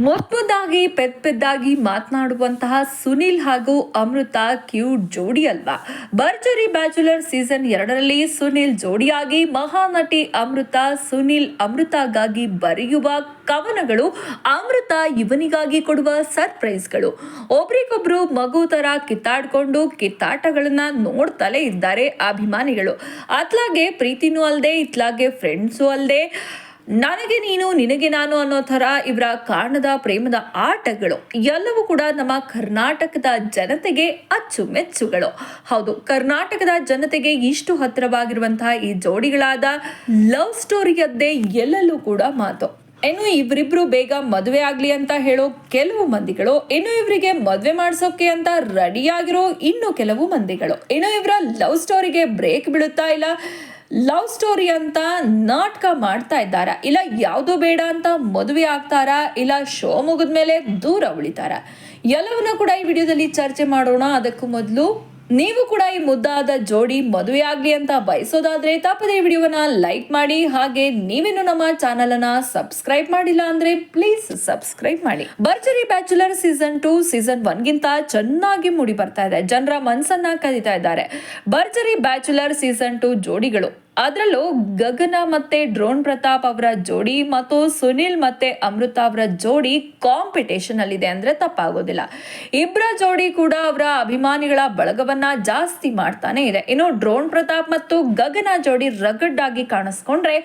ಮುದ್ದಾಗಿ ಪೆದ್ ಪೆದ್ದಾಗಿ ಮಾತನಾಡುವಂತಹ ಸುನಿಲ್ ಹಾಗೂ ಅಮೃತ ಕ್ಯೂಟ್ ಜೋಡಿ ಅಲ್ವಾ? ಭರ್ಜರಿ ಬ್ಯಾಚುಲರ್ ಸೀಸನ್ ಎರಡರಲ್ಲಿ ಸುನಿಲ್ ಜೋಡಿಯಾಗಿ, ಮಹಾನಟಿ ಅಮೃತ, ಸುನಿಲ್ ಅಮೃತಗಾಗಿ ಬರೆಯುವ ಕವನಗಳು ಅಮೃತ ಇವನಿಗಾಗಿ ಕೊಡುವ ಸರ್ಪ್ರೈಸ್ಗಳು. ಒಬ್ರಿಗೊಬ್ರು ಮಗು ತರ ಕಿತ್ತಾಡ್ಕೊಂಡು ಕಿತ್ತಾಟಗಳನ್ನ ನೋಡ್ತಲೇ ಇದ್ದಾರೆ ಅಭಿಮಾನಿಗಳು. ಅತ್ಲಾಗೆ ಪ್ರೀತಿನೂ ಅಲ್ಲದೆ ಇತ್ಲಾಗೆ ಫ್ರೆಂಡ್ಸು ಅಲ್ಲದೆ ನನಗೆ ನೀನು, ನಿನಗೆ ನಾನು ಅನ್ನೋ ಥರ ಇವರ ಕಾರಣದ, ಪ್ರೇಮದ ಆಟಗಳು ಎಲ್ಲವೂ ಕೂಡ ನಮ್ಮ ಕರ್ನಾಟಕದ ಜನತೆಗೆ ಅಚ್ಚುಮೆಚ್ಚುಗಳು. ಹೌದು, ಕರ್ನಾಟಕದ ಜನತೆಗೆ ಇಷ್ಟು ಹತ್ತಿರವಾಗಿರುವಂತಹ ಈ ಜೋಡಿಗಳಾದ ಲವ್ ಸ್ಟೋರಿಯದ್ದೇ ಎಲ್ಲೆಲ್ಲೂ ಕೂಡ ಮಾತು. ಇನ್ನು ಇವರಿಬ್ರು ಬೇಗ ಮದುವೆ ಆಗ್ಲಿ ಅಂತ ಹೇಳೋ ಕೆಲವು ಮಂದಿಗಳು, ಇನ್ನು ಇವರಿಗೆ ಮದುವೆ ಮಾಡಿಸೋಕೆ ಅಂತ ರೆಡಿಯಾಗಿರೋ ಇನ್ನು ಕೆಲವು ಮಂದಿಗಳು. ಇನ್ನು ಇವರ ಲವ್ ಸ್ಟೋರಿಗೆ ಬ್ರೇಕ್ ಬೀಳುತ್ತಾ ಇಲ್ಲ. ಲವ್ ಸ್ಟೋರಿ ಅಂತ ನಾಟಕ ಮಾಡ್ತಾ ಇದ್ದಾರಾ? ಇಲ್ಲ ಯಾವುದು ಬೇಡ ಅಂತ ಮದುವೆ ಆಗ್ತಾರಾ? ಇಲ್ಲ ಶೋ ಮುಗಿದ್ಮೇಲೆ ದೂರ ಉಳಿತಾರ? ಎಲ್ಲವನ್ನ ಕೂಡ ಈ ವಿಡಿಯೋದಲ್ಲಿ ಚರ್ಚೆ ಮಾಡೋಣ. ಅದಕ್ಕೂ ಮೊದಲು ನೀವು ಕೂಡ ಈ ಮುದ್ದಾದ ಜೋಡಿ ಮದುವೆ ಆಗ್ಲಿ ಅಂತ ಬಯಸೋದಾದ್ರೆ ತಪ್ಪದೆ ವಿಡಿಯೋವನ್ನ ಲೈಕ್ ಮಾಡಿ. ಹಾಗೆ ನೀವೇನು ನಮ್ಮ ಚಾನಲ್ ಅನ್ನ ಸಬ್ಸ್ಕ್ರೈಬ್ ಮಾಡಿಲ್ಲ ಅಂದ್ರೆ ಪ್ಲೀಸ್ ಸಬ್ಸ್ಕ್ರೈಬ್ ಮಾಡಿ. Bharjari bachelor season two, season one ಗಿಂತ ಚೆನ್ನಾಗಿ ಮೂಡಿ ಬರ್ತಾ ಇದೆ. ಜನರ ಮನಸ್ಸನ್ನ ಕದೀತಾ ಇದ್ದಾರೆ. ಭರ್ಜರಿ ಬ್ಯಾಚುಲರ್ ಸೀಸನ್ ಟು ಜೋಡಿಗಳು. ಅದರಲ್ಲೂ ಗಗನ ಮತ್ತೆ ಡ್ರೋನ್ ಪ್ರತಾಪ್ ಅವರ ಜೋಡಿ ಮತ್ತು ಸುನಿಲ್ ಮತ್ತೆ ಅಮೃತ ಅವರ ಜೋಡಿ ಕಾಂಪಿಟೇಷನ್ ಅಲ್ಲಿದೆ ಅಂದ್ರೆ ತಪ್ಪಾಗೋದಿಲ್ಲ. ಇಬ್ಬರ ಜೋಡಿ ಕೂಡ ಅವರ ಅಭಿಮಾನಿಗಳ ಬಳಗವನ್ನ ಜಾಸ್ತಿ ಮಾಡ್ತಾನೆ ಇದೆ. ಇನ್ನು ಡ್ರೋನ್ ಪ್ರತಾಪ್ ಮತ್ತು ಗಗನ ಜೋಡಿ ರಗಡ್ ಆಗಿ ಕಾಣಿಸ್ಕೊಂಡ್ರೆ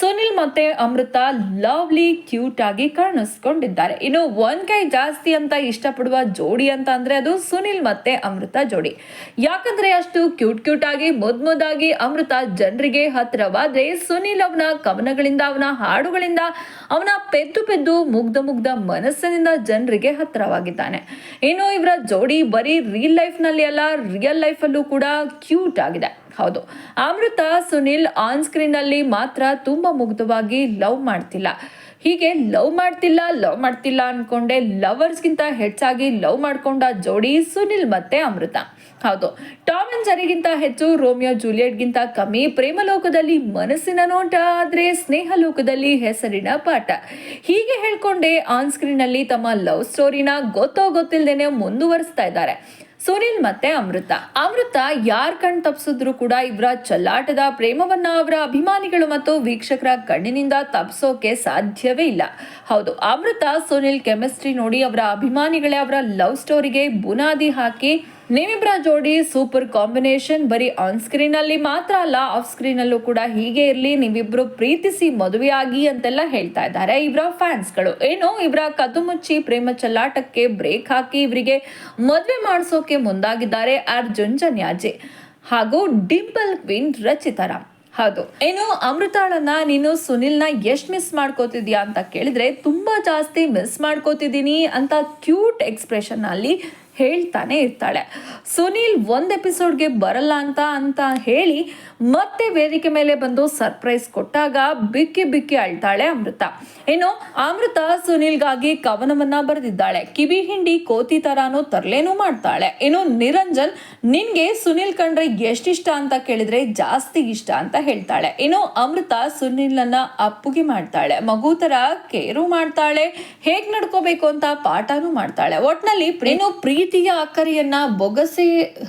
ಸುನಿಲ್ ಮತ್ತೆ ಅಮೃತ ಲವ್ಲಿ ಕ್ಯೂಟ್ ಆಗಿ ಕಾಣಿಸ್ಕೊಂಡಿದ್ದಾರೆ. ಇನ್ನು ಒಂದ್ ಕೈ ಜಾಸ್ತಿ ಅಂತ ಇಷ್ಟಪಡುವ ಜೋಡಿ ಅಂತ ಅಂದ್ರೆ ಅದು ಸುನಿಲ್ ಮತ್ತೆ ಅಮೃತ ಜೋಡಿ. ಯಾಕಂದ್ರೆ ಅಷ್ಟು ಕ್ಯೂಟ್ ಕ್ಯೂಟ್ ಆಗಿ, ಮುದ್ ಮುದ್ದಾಗಿ ಅಮೃತ ಜನರಿಗೆ ಹತ್ತಿರವಾದ್ರೆ ಸುನಿಲ್ ಅವನ ಕವನಗಳಿಂದ, ಅವನ ಹಾಡುಗಳಿಂದ ಅವನ ಪೆದ್ದು ಪೆದ್ದು ಮುಗ್ಧ ಮುಗ್ಧ ಮನಸ್ಸಿನಿಂದ ಜನರಿಗೆ ಹತ್ತಿರವಾಗಿದ್ದಾನೆ. ಇನ್ನು ಇವರ ಜೋಡಿ ಬರೀ ರಿಯಲ್ ಲೈಫ್ನಲ್ಲಿ ಅಲ್ಲ ರಿಯಲ್ ಲೈಫಲ್ಲೂ ಕೂಡ ಕ್ಯೂಟ್ ಆಗಿದೆ. ಹೌದು, ಅಮೃತ ಸುನಿಲ್ ಆನ್ ಸ್ಕ್ರೀನ್ ಅಲ್ಲಿ ಮಾತ್ರ ತುಂಬಾ ಮುಗ್ಧವಾಗಿ ಲವ್ ಮಾಡ್ತಿಲ್ಲ. ಹೀಗೆ ಲವ್ ಮಾಡ್ತಿಲ್ಲ ಲವ್ ಮಾಡ್ತಿಲ್ಲ ಅನ್ಕೊಂಡೆ ಲವರ್ಸ್ಗಿಂತ ಹೆಚ್ಚಾಗಿ ಲವ್ ಮಾಡ್ಕೊಂಡ ಜೋಡಿ ಸುನಿಲ್ ಮತ್ತೆ ಅಮೃತ. ಹೌದು, ಟಾಮ್ ಅಂಡ್ ಜರಿಗಿಂತ ಹೆಚ್ಚು, ರೋಮಿಯೋ ಜೂಲಿಯಟ್ಗಿಂತ ಕಮ್ಮಿ ಪ್ರೇಮ ಲೋಕದಲ್ಲಿ ಮನಸ್ಸಿನ ನೋಟ ಆದ್ರೆ ಸ್ನೇಹ ಲೋಕದಲ್ಲಿ ಹೆಸರಿನ ಪಾಠ. ಹೀಗೆ ಹೇಳ್ಕೊಂಡೆ ಆನ್ ಸ್ಕ್ರೀನ್ ಅಲ್ಲಿ ತಮ್ಮ ಲವ್ ಸ್ಟೋರಿನ ಗೊತ್ತೋ ಗೊತ್ತಿಲ್ದೇನೆ ಮುಂದುವರಿಸ್ತಾ ಇದ್ದಾರೆ. ಸುನಿಲ್ ಮತ್ತೆ ಅಮೃತ. ಅಮೃತ ಯಾರ್ ಕಣ್ ತಪ್ಸಿದ್ರು ಕೂಡ ಇವರ ಚಲ್ಲಾಟದ ಪ್ರೇಮವನ್ನ ಅವರ ಅಭಿಮಾನಿಗಳು ಮತ್ತು ವೀಕ್ಷಕರ ಕಣ್ಣಿನಿಂದ ತಪ್ಸೋಕೆ ಸಾಧ್ಯವೇ ಇಲ್ಲ. ಹೌದು, ಅಮೃತ ಸುನಿಲ್ ಕೆಮಿಸ್ಟ್ರಿ ನೋಡಿ ಅವರ ಅಭಿಮಾನಿಗಳೇ ಅವರ ಲವ್ ಸ್ಟೋರಿಗೆ ಬುನಾದಿ ಹಾಕಿ ನಿಮ್ಮಿಬ್ಬರ ಜೋಡಿ ಸೂಪರ್ ಕಾಂಬಿನೇಷನ್, ಬರೀ ಆನ್ ಸ್ಕ್ರೀನ್ ಅಲ್ಲಿ ಮಾತ್ರ ಅಲ್ಲ ಆಫ್ ಸ್ಕ್ರೀನ್ ಅಲ್ಲೂ ಕೂಡ ಹೀಗೆ ಇರ್ಲಿ, ನೀವಿಬ್ರು ಪ್ರೀತಿಸಿ ಮದುವೆಯಾಗಿ ಅಂತೆಲ್ಲ ಹೇಳ್ತಾ ಇದ್ದಾರೆ ಇವರ ಫ್ಯಾನ್ಸ್ಗಳು. ಏನು ಇವರ ಕದ್ದು ಮುಚ್ಚಿ ಪ್ರೇಮ ಚಲ್ಲಾಟಕ್ಕೆ ಬ್ರೇಕ್ ಹಾಕಿ ಇವರಿಗೆ ಮದುವೆ ಮಾಡಿಸೋಕೆ ಮುಂದಾಗಿದ್ದಾರೆ ಅರ್ಜುನ್ ಜನ್ಯಾಜೆ ಹಾಗೂ ಡಿಂಪಲ್ ಕ್ವೀನ್ ರಚಿತಾರಾಮ್ ಹೌದು. ಏನು, ಅಮೃತಾಳನ್ನ, ನೀನು ಸುನಿಲ್ನ ಎಷ್ಟ್ ಮಿಸ್ ಮಾಡ್ಕೋತಿದ್ಯಾ ಅಂತ ಕೇಳಿದ್ರೆ, ತುಂಬಾ ಜಾಸ್ತಿ ಮಿಸ್ ಮಾಡ್ಕೋತಿದ್ದೀನಿ ಅಂತ ಕ್ಯೂಟ್ ಎಕ್ಸ್ಪ್ರೆಷನ್ ಅಲ್ಲಿ ಹೇಳ್ತಾನೆ ಇರ್ತಾಳೆ. ಸುನೀಲ್ ಒಂದು ಎಪಿಸೋಡ್ಗೆ ಬರಲ್ಲ ಅಂತ ಅಂತ ಹೇಳಿ ಮತ್ತೆ ವೇದಿಕೆ ಮೇಲೆ ಬಂದು ಸರ್ಪ್ರೈಸ್ ಕೊಟ್ಟಾಗ ಬಿಕ್ಕಿ ಬಿಕ್ಕಿ ಅಳ್ತಾಳೆ ಅಮೃತ. ಇನ್ನು ಅಮೃತ ಸುನೀಲ್ಗಾಗಿ ಕವನವನ್ನ ಬರೆದಿದ್ದಾಳೆ. ಕಿವಿ ಹಿಂಡಿ ಕೋತಿ ತರಾನು ತರ್ಲೇನೂ ಮಾಡ್ತಾಳೆ. ಇನ್ನು ನಿರಂಜನ್, ನಿನ್ಗೆ ಸುನೀಲ್ ಕಂಡ್ರೆ ಎಷ್ಟಿಷ್ಟ ಅಂತ ಕೇಳಿದ್ರೆ ಜಾಸ್ತಿ ಇಷ್ಟ ಅಂತ ಹೇಳ್ತಾಳೆ. ಇನ್ನು ಅಮೃತ ಸುನೀಲ್ನ ಅಪ್ಪುಗೆ ಮಾಡ್ತಾಳೆ. ಮಗು ತರ ಕೇರು ಮಾಡ್ತಾಳೆ. ಹೇಗ್ ನಡ್ಕೋಬೇಕು ಅಂತ ಪಾಠನೂ ಮಾಡ್ತಾಳೆ. ಒಟ್ನಲ್ಲಿ ಇನ್ನು ಪ್ರೀತಿಯ ಅಕ್ಕರಿಯನ್ನ ಬೊಗಸೆ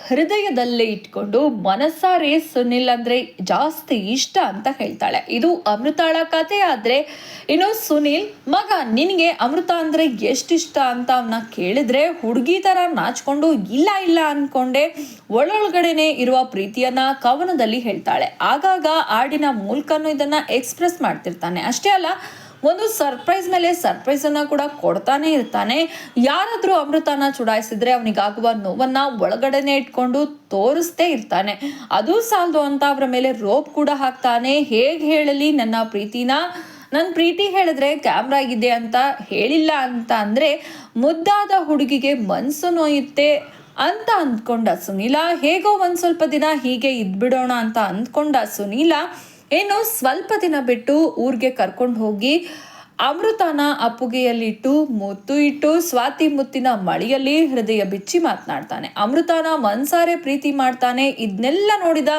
ಹೃದಯದಲ್ಲೇ ಇಟ್ಕೊಂಡು ಮನಸಾರೆ ಸುನಿಲ್ ಅಂದ್ರೆ ಜಾಸ್ತಿ ಇಷ್ಟ ಅಂತ ಹೇಳ್ತಾಳೆ. ಇದು ಅಮೃತಾಳ ಕಥೆ ಆದ್ರೆ ಇನ್ನು ಸುನಿಲ್, ಮಗ ನಿನಗೆ ಅಮೃತ ಅಂದ್ರೆ ಎಷ್ಟಿಷ್ಟ ಅಂತ ಅವನ್ನ ಕೇಳಿದ್ರೆ ಹುಡುಗಿ ತರ ನಾಚ್ಕೊಂಡು ಇಲ್ಲ ಇಲ್ಲ ಅನ್ಕೊಂಡೆ ಒಳೊಳಗಡೆನೆ ಇರುವ ಪ್ರೀತಿಯನ್ನ ಕವನದಲ್ಲಿ ಹೇಳ್ತಾಳೆ. ಆಗಾಗ ಹಾಡಿನ ಮೂಲಕನೂ ಇದನ್ನ ಎಕ್ಸ್ಪ್ರೆಸ್ ಮಾಡ್ತಿರ್ತಾನೆ. ಅಷ್ಟೇ ಅಲ್ಲ ಒಂದು ಸರ್ಪ್ರೈಸ್ ಮೇಲೆ ಸರ್ಪ್ರೈಸ್ ಅನ್ನ ಕೂಡ ಕೊಡ್ತಾನೆ ಇರ್ತಾನೆ. ಯಾರಾದ್ರೂ ಅಮೃತನ ಚುಡಾಯಿಸಿದ್ರೆ ಅವನಿಗಾಗುವ ನೋವನ್ನ ಒಳಗಡೆನೆ ಇಟ್ಕೊಂಡು ತೋರಿಸ್ತೇ ಇರ್ತಾನೆ. ಅದು ಸಾಲದು ಅಂತ ಅವರ ಮೇಲೆ ರೋಪ್ ಕೂಡ ಹಾಕ್ತಾನೆ. ಹೇಗೆ ಹೇಳಲಿ ನನ್ನ ಪ್ರೀತಿನ? ನನ್ನ ಪ್ರೀತಿ ಹೇಳಿದ್ರೆ ಕ್ಯಾಮ್ರಾ ಇದೆ ಅಂತ ಹೇಳಿಲ್ಲ ಅಂತ ಅಂದರೆ ಮುದ್ದಾದ ಹುಡುಗಿಗೆ ಮನ್ಸು ನೋಯುತ್ತೆ ಅಂತ ಅಂದ್ಕೊಂಡ ಸುನೀಲ. ಹೇಗೋ ಒಂದು ಸ್ವಲ್ಪ ದಿನ ಹೀಗೆ ಇದ್ಬಿಡೋಣ ಅಂತ ಅಂದ್ಕೊಂಡ ಸುನೀಲ. ಏನು ಸ್ವಲ್ಪ ದಿನ ಬಿಟ್ಟು ಊರಿಗೆ ಕರ್ಕೊಂಡು ಹೋಗಿ ಅಮೃತನ ಅಪ್ಪುಗೆಯಲ್ಲಿಟ್ಟು ಮುತ್ತು ಇಟ್ಟು ಸ್ವಾತಿ ಮುತ್ತಿನ ಮಳೆಯಲ್ಲಿ ಹೃದಯ ಬಿಚ್ಚಿ ಮಾತನಾಡ್ತಾನೆ. ಅಮೃತನ ಮನ್ಸಾರೆ ಪ್ರೀತಿ ಮಾಡ್ತಾನೆ. ಇದನ್ನೆಲ್ಲ ನೋಡಿದ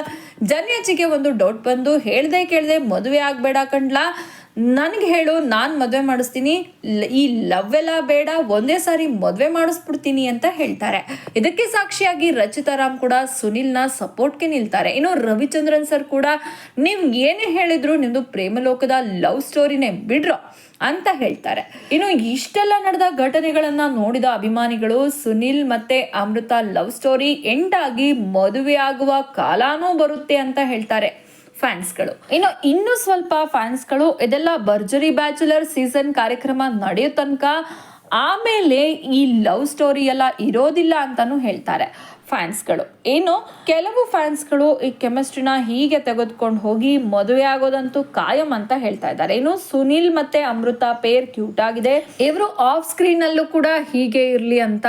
ಜನ್ಯಜಿಗೆ ಒಂದು ಡೌಟ್ ಬಂದು ಹೇಳ್ದೆ ಕೇಳ್ದೆ ಮದುವೆ ಆಗ್ಬೇಡ ಕಣ್ಲಾ ನನಗೆ ಹೇಳು, ನಾನು ಮದುವೆ ಮಾಡಿಸ್ತೀನಿ. ಈ ಲವ್ ಎಲ್ಲ ಬೇಡ, ಒಂದೇ ಸಾರಿ ಮದುವೆ ಮಾಡಿಸ್ಬಿಡ್ತೀನಿ ಅಂತ ಹೇಳ್ತಾರೆ. ಇದಕ್ಕೆ ಸಾಕ್ಷಿಯಾಗಿ ರಚಿತಾ ರಾಮ್ ಕೂಡ ಸುನಿಲ್ನ ಸಪೋರ್ಟ್ಗೆ ನಿಲ್ತಾರೆ. ಇನ್ನು ರವಿಚಂದ್ರನ್ ಸರ್ ಕೂಡ ನೀವು ಏನೇ ಹೇಳಿದ್ರು ನಿಮ್ದು ಪ್ರೇಮಲೋಕದ ಲವ್ ಸ್ಟೋರಿನೇ ಬಿಡ್ರೋ ಅಂತ ಹೇಳ್ತಾರೆ. ಇನ್ನು ಇಷ್ಟೆಲ್ಲ ನಡೆದ ಘಟನೆಗಳನ್ನ ನೋಡಿದ ಅಭಿಮಾನಿಗಳು ಸುನಿಲ್ ಮತ್ತೆ ಅಮೃತ ಲವ್ ಸ್ಟೋರಿ ಎಂಡ್ ಆಗಿ ಮದುವೆ ಆಗುವ ಕಾಲಾನೂ ಬರುತ್ತೆ ಅಂತ ಹೇಳ್ತಾರೆ. ಫ್ಯಾನ್ಸ್ಗಳು ಇನ್ನು ಇನ್ನು ಸ್ವಲ್ಪ ಫ್ಯಾನ್ಸ್ಗಳು ಇದೆಲ್ಲ ಭರ್ಜರಿ ಬ್ಯಾಚುಲರ್ ಸೀಸನ್ ಕಾರ್ಯಕ್ರಮ ನಡೆಯೋ ತನಕ ಆಮೇಲೆ ಈ ಲವ್ ಸ್ಟೋರಿ ಎಲ್ಲ ಇರೋದಿಲ್ಲ ಅಂತಾನು ಹೇಳ್ತಾರೆ ಫ್ಯಾನ್ಸ್ಗಳು ಏನು ಕೆಲವು ಫ್ಯಾನ್ಸ್ಗಳು ಈ ಕೆಮಿಸ್ಟ್ರಿನ ಹೀಗೆ ತೆಗೆದುಕೊಂಡು ಹೋಗಿ ಮದುವೆ ಆಗೋದಂತೂ ಕಾಯಂ ಅಂತ ಹೇಳ್ತಾ ಇದ್ದಾರೆ. ಏನು ಸುನಿಲ್ ಮತ್ತೆ ಅಮೃತ ಪೇರ್ ಕ್ಯೂಟ್ ಆಗಿದೆ. ಇವರು ಆಫ್ ಸ್ಕ್ರೀನ್ ಅಲ್ಲೂ ಕೂಡ ಹೀಗೆ ಇರ್ಲಿ ಅಂತ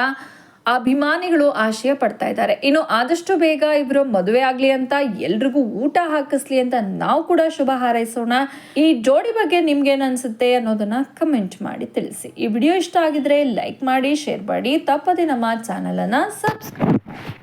ಅಭಿಮಾನಿಗಳು ಆಶಯ ಪಡ್ತಾ ಇದ್ದಾರೆ. ಇನ್ನು ಆದಷ್ಟು ಬೇಗ ಇವರು ಮದುವೆ ಆಗ್ಲಿ ಅಂತ, ಎಲ್ರಿಗೂ ಊಟ ಹಾಕಿಸ್ಲಿ ಅಂತ ನಾವು ಕೂಡ ಶುಭ ಹಾರೈಸೋಣ. ಈ ಜೋಡಿ ಬಗ್ಗೆ ನಿಮ್ಗೇನ್ ಅನ್ಸುತ್ತೆ ಅನ್ನೋದನ್ನ ಕಮೆಂಟ್ ಮಾಡಿ ತಿಳಿಸಿ. ಈ ವಿಡಿಯೋ ಇಷ್ಟ ಆಗಿದ್ರೆ ಲೈಕ್ ಮಾಡಿ, ಶೇರ್ ಮಾಡಿ. ತಪ್ಪದೆ ನಮ್ಮ ಚಾನಲ್ ಅನ್ನ ಸಬ್ಸ್ಕ್ರೈಬ್